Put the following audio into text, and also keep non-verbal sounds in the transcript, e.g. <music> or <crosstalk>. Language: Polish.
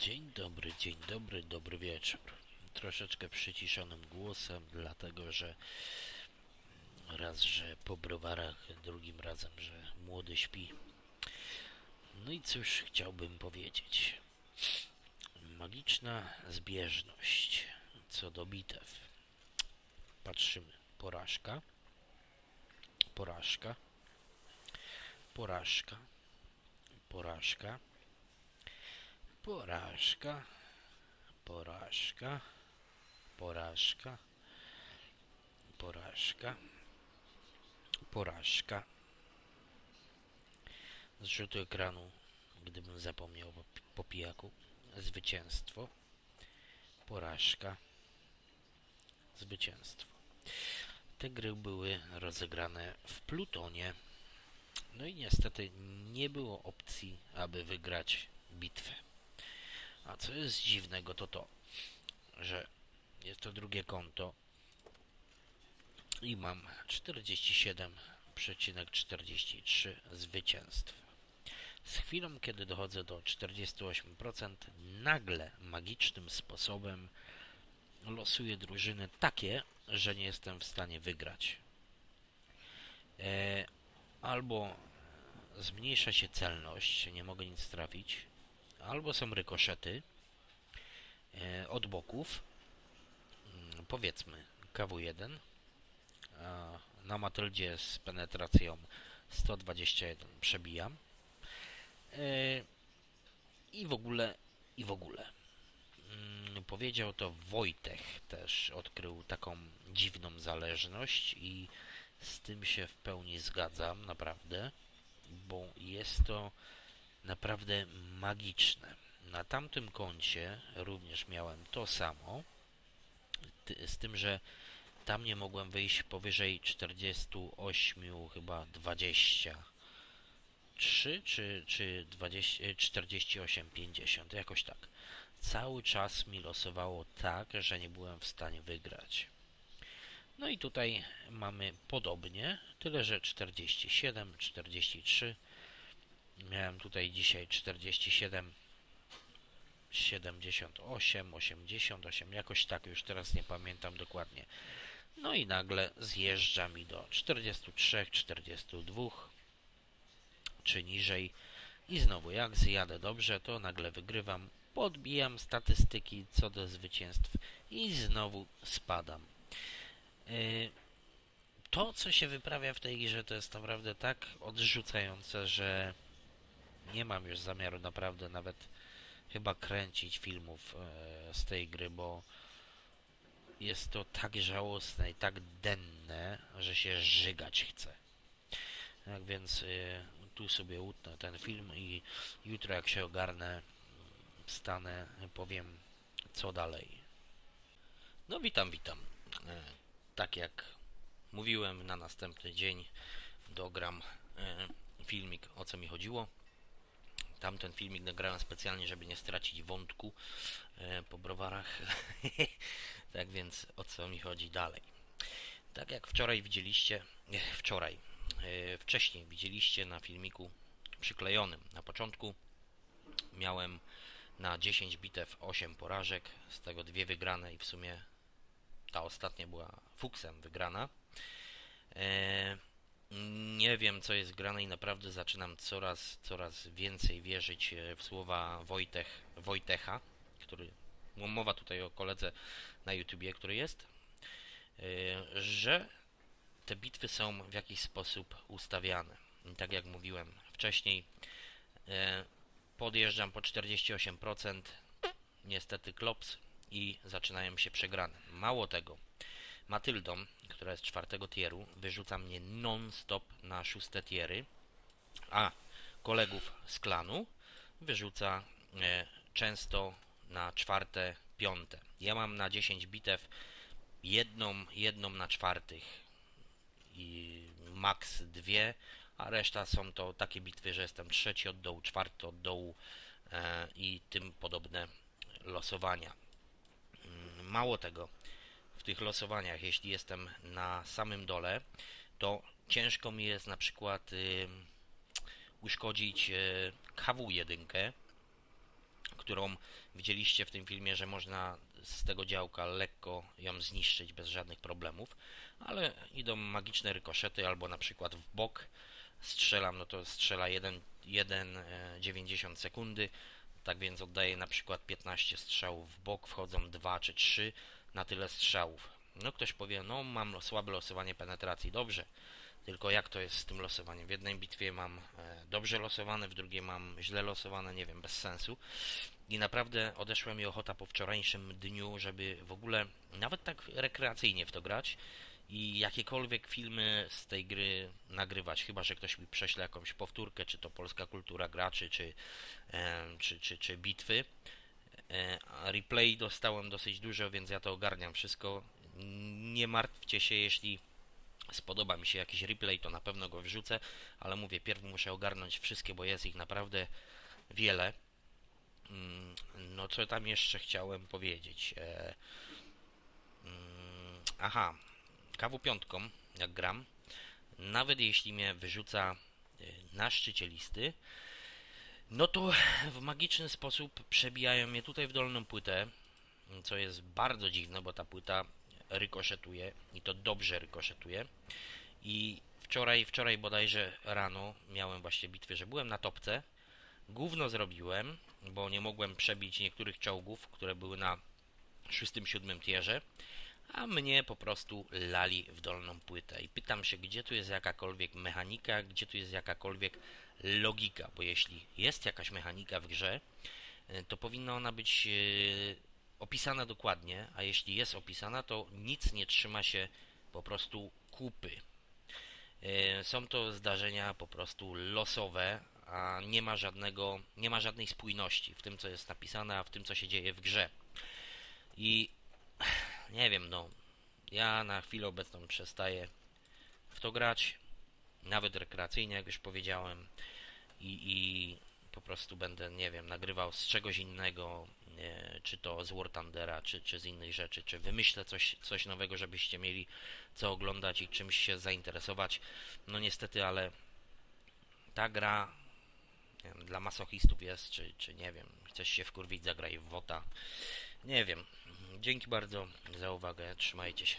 Dzień dobry, dzień dobry, dobry wieczór. Troszeczkę przyciszonym głosem, dlatego że raz, że po browarach, drugim razem, że młody śpi. No i cóż chciałbym powiedzieć. Magiczna zbieżność co do bitew. Patrzymy. Porażka. Porażka. Porażka. Porażka. Porażka. Porażka. Porażka. Porażka. Porażka. Z rzutu ekranu, gdybym zapomniał po, pijaku. Zwycięstwo. Porażka. Zwycięstwo. Te gry były rozegrane w Plutonie. No i niestety nie było opcji, aby wygrać bitwę. A co jest dziwnego, to to, że jest to drugie konto i mam 47,43 zwycięstw. Z chwilą, kiedy dochodzę do 48%, nagle magicznym sposobem losuję drużyny takie, że nie jestem w stanie wygrać. E, albo zmniejsza się celność, nie mogę nic trafić, albo są rykoszety e, od boków, mm, powiedzmy KW1, a na Matyldzie z penetracją 121 przebijam e, i w ogóle, i w ogóle. Mm, powiedział to Wojtek też odkrył taką dziwną zależność i z tym się w pełni zgadzam, naprawdę, bo jest to naprawdę magiczne. Na tamtym koncie również miałem to samo, z tym, że tam nie mogłem wyjść powyżej 48, chyba 20. 3 czy, czy 20, 48, 50, jakoś tak. Cały czas mi losowało tak, że nie byłem w stanie wygrać. No i tutaj mamy podobnie, tyle że 47, 43. Miałem tutaj dzisiaj 47, 78, 88, jakoś tak, już teraz nie pamiętam dokładnie. No i nagle zjeżdża mi do 43, 42 czy niżej. I znowu, jak zjadę dobrze, to nagle wygrywam, podbijam statystyki co do zwycięstw i znowu spadam. Y, to, co się wyprawia w tej grze, to jest naprawdę tak odrzucające, że nie mam już zamiaru naprawdę nawet chyba kręcić filmów e, z tej gry, bo jest to tak żałosne i tak denne, że się żygać chce. Tak więc y, tu sobie utnę ten film i jutro jak się ogarnę, wstanę, powiem co dalej. No witam, witam. E, tak jak mówiłem, na następny dzień dogram e, filmik, o co mi chodziło. Tamten filmik nagrałem specjalnie, żeby nie stracić wątku e, po browarach. <laughs> tak więc, o co mi chodzi dalej. Tak jak wczoraj widzieliście, nie, wczoraj, e, wcześniej widzieliście na filmiku przyklejonym na początku, miałem na 10 bitew 8 porażek, z tego dwie wygrane i w sumie ta ostatnia była fuksem wygrana. E, nie wiem, co jest grane i naprawdę zaczynam coraz, coraz więcej wierzyć e, w słowa Wojtech, Wojtecha, który, mowa tutaj o koledze na YouTubie, który jest, e, że te bitwy są w jakiś sposób ustawiane. I tak jak mówiłem wcześniej, podjeżdżam po 48%, niestety klops i zaczynają się przegrane. Mało tego, Matyldą, która jest czwartego tieru, wyrzuca mnie non-stop na szóste tiery, a kolegów z klanu wyrzuca e, często na czwarte, piąte. Ja mam na 10 bitew jedną, jedną na czwartych i maks dwie, a reszta są to takie bitwy, że jestem trzeci od dołu, czwarty od dołu e, i tym podobne losowania. Mm, mało tego, tych losowaniach, jeśli jestem na samym dole, to ciężko mi jest na przykład y, uszkodzić y, KW1, którą widzieliście w tym filmie, że można z tego działka lekko ją zniszczyć bez żadnych problemów, ale idą magiczne rykoszety albo na przykład w bok. Strzelam, no to strzela 1,90 sekundy, tak więc oddaję na przykład 15 strzałów w bok, wchodzą 2 czy 3 na tyle strzałów. No ktoś powie, no mam słabe losowanie penetracji, dobrze, tylko jak to jest z tym losowaniem? W jednej bitwie mam e, dobrze losowane, w drugiej mam źle losowane, nie wiem, bez sensu. I naprawdę odeszła mi ochota po wczorajszym dniu, żeby w ogóle nawet tak rekreacyjnie w to grać i jakiekolwiek filmy z tej gry nagrywać, chyba że ktoś mi prześle jakąś powtórkę, czy to polska kultura graczy, czy, czy, czy, czy bitwy. E, replay dostałem dosyć dużo, więc ja to ogarniam wszystko. Nie martwcie się, jeśli spodoba mi się jakiś replay, to na pewno go wrzucę, ale mówię, pierw muszę ogarnąć wszystkie, bo jest ich naprawdę wiele. Mm, no co tam jeszcze chciałem powiedzieć? E, mm, aha, kawu piątką, jak gram, nawet jeśli mnie wyrzuca e, na szczycie listy, no to w magiczny sposób przebijają mnie tutaj w dolną płytę, co jest bardzo dziwne, bo ta płyta rykoszetuje i to dobrze rykoszetuje. I wczoraj, wczoraj bodajże rano miałem właśnie bitwę, że byłem na topce, gówno zrobiłem, bo nie mogłem przebić niektórych czołgów, które były na 6-7 tierze, a mnie po prostu lali w dolną płytę. I pytam się, gdzie tu jest jakakolwiek mechanika, gdzie tu jest jakakolwiek logika, bo jeśli jest jakaś mechanika w grze, to powinna ona być e, opisana dokładnie, a jeśli jest opisana, to nic nie trzyma się po prostu kupy. E, są to zdarzenia po prostu losowe, a nie ma żadnego, nie ma żadnej spójności w tym, co jest napisane, a w tym, co się dzieje w grze. I nie wiem, no, ja na chwilę obecną przestaję w to grać, nawet rekreacyjnie, jak już powiedziałem, i, i po prostu będę, nie wiem, nagrywał z czegoś innego, czy to z War Thundera, czy, czy z innych rzeczy, czy wymyślę coś, coś nowego, żebyście mieli co oglądać i czymś się zainteresować. No niestety, ale ta gra wiem, dla masochistów jest, czy, czy nie wiem, chcesz się wkurwić, zagraj w WOTA. Nie wiem. Dzięki bardzo za uwagę, trzymajcie się.